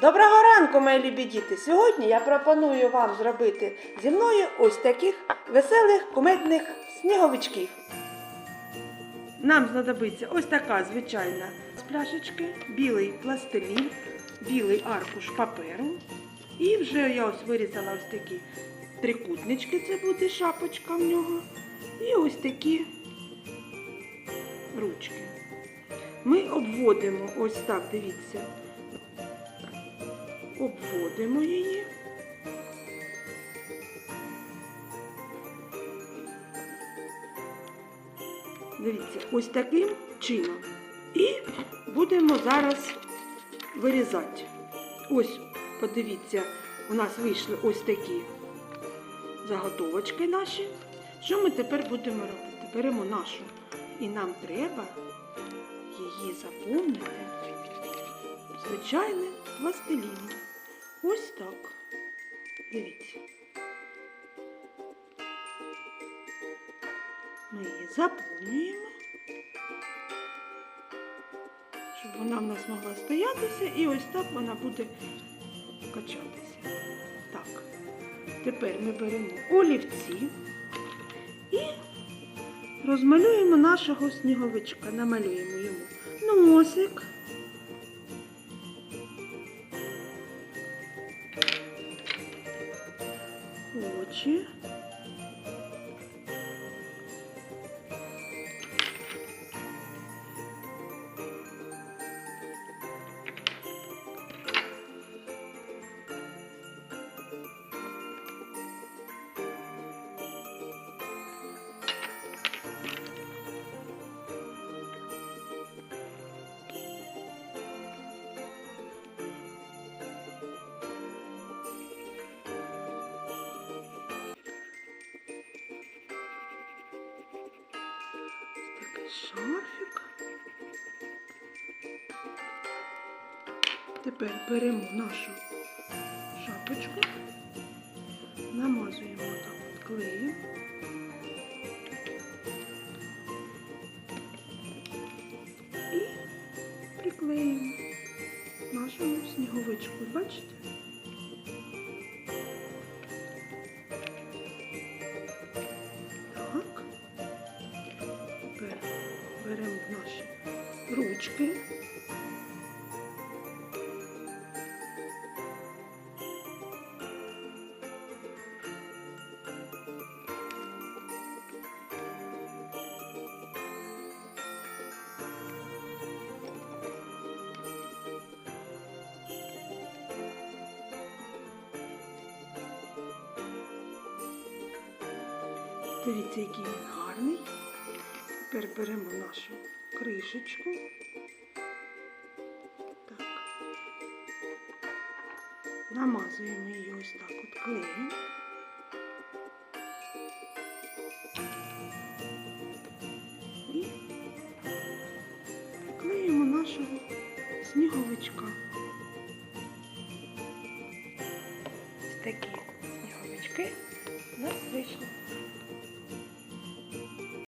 Доброго ранку, мої любі діти! Сьогодні я пропоную вам зробити зі мною ось таких веселих кумедних сніговичків. Нам знадобиться ось така звичайна з пляшечки, білий пластилін, білий аркуш паперу. І вже я ось вирізала ось такі трикутнички, це буде шапочка в нього. І ось такі ручки. Ми обводимо ось так, дивіться обводимо її. Дивіться, ось таким чином. І будемо зараз вирізати. Ось, подивіться, у нас вийшли ось такі заготовочки наші. Що ми тепер будемо робити? Беремо нашу і нам треба її заповнити звичайним пластиліном. Ось так. Дивіться. Ми її заповнюємо, щоб вона в нас могла стоятися і ось так вона буде качатися. Так. Тепер ми беремо олівці і розмалюємо нашого сніговичка, намалюємо йому носик. Очі. Такий шарфік. Тепер беремо нашу шапочку, намазуємо так от клеєм. І приклеїмо нашому сніговичку. Бачите? Ручки. Дивіться, який він гарний. Тепер беремо нашу кришечку. Намазуємо її ось так от клеєм. І приклеїмо нашого сніговичка. Ось такі сніговички у нас вийшли.